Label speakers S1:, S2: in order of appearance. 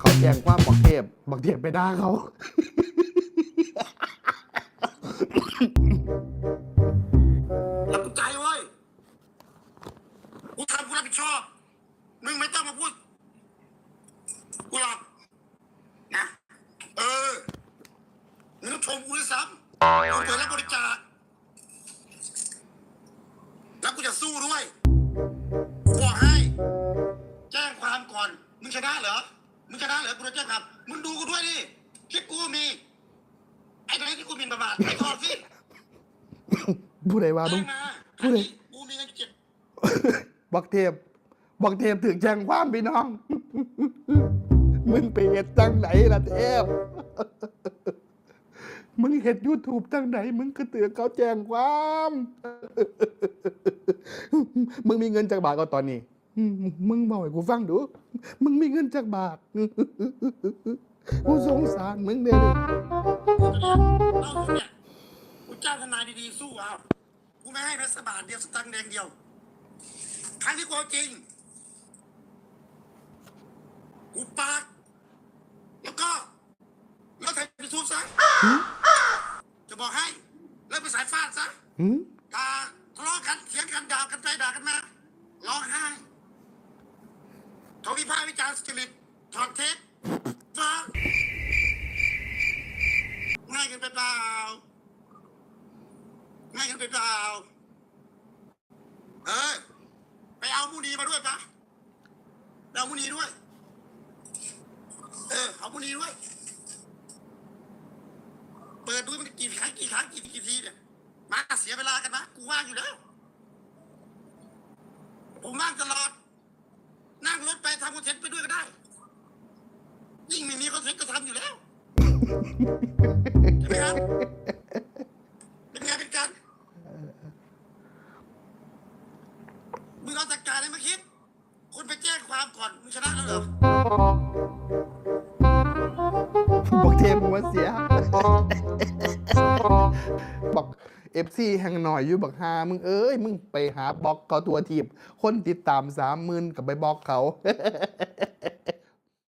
S1: เขาแจ้งความบักเทพบักเทพไปด่าเขา
S2: รับใจเว้ยกูทำกูรับผิดชอบ มึงไม่ต้องมาพูดกูหรอกนะ เออมึงต้องชมกูด้วยซ้ำกูเปิดรับบริจาคแล้วกูจะสู้ด้วยบอกให้ แจ้งความก่อน มึงชนะเหรอ มึงชนะเหรอกูจะแจ้งความมึงดูกูด้วยดิคลิปกูมี ไอ้ไหนที่กูหมินประมาทไอ้ทอดสิ
S1: ผู้ใดว่ามึ
S2: แจ้
S1: ง
S2: งมา
S1: พูดเลย
S2: กูมีเงินเก็บ
S1: บักเทพบักเทพถึงแจ้งความพี่น้อง มึงไปเห็ดจังไหนล่ะเทพ มึงเห็ดยูทูบจังไหน มึงก็เตือนเขาแจ้งความ มึงมีเงินจากบาทก็ตอนนี้ มึงบอกให้กูฟังดู มึงมีเงินจากบาท กูสงสารมึงเด้อ
S2: กูจะเนี่ยเล่าถึงเนี่ยกูจ้างทนายดีๆสู้เอากูไม่ให้แม้สกบาทเดียวสตังค์แดงเดียว ครั้งที่กูเอาจริง กูปาก แล้วก็เลิกถ่ายยูทูบซะ จะบอกให้เลิกไปสายฟาดซะ
S1: หืม
S2: ด่าทะเลาะกันเถียงกันด่ากันไปด่ากันมาร้องไห้ เขาวิพากษ์วิจารณ์สจริตถอดเทปฟ้าง่ายกันไปเปล่าง่ายกันไปเปล่าเออไปเอามูนีมาด้วยปะเอามูนีด้วย เออเอามูนีด้วย เปิดดูมันกี่ครั้งกี่ครั้งกี่กี่ทีเนี่ยมาเสียเวลากันนะกูว่างอยู่แล้วผมว่างตลอด ทำคอนเทนต์ไปด้วยก็ได้ ยิ่งไม่มีคอนเทนต์ก็ทำอยู่แล้วใช่ไหมครับเป็นไงเป็นกันมึงเอาจัดการให้มาคิดคุณไปแจ้งความก่อนมึงชนะแล้วเหรอ
S1: บอกเทพหัวเสียบอก เอฟซีแห่งหน่อยอยู่บักฮามึงเอ้ย มึงไปหาบล็อกเขาตัวทีบคนติดตามสามหมื่นกับไปบล็อกเขา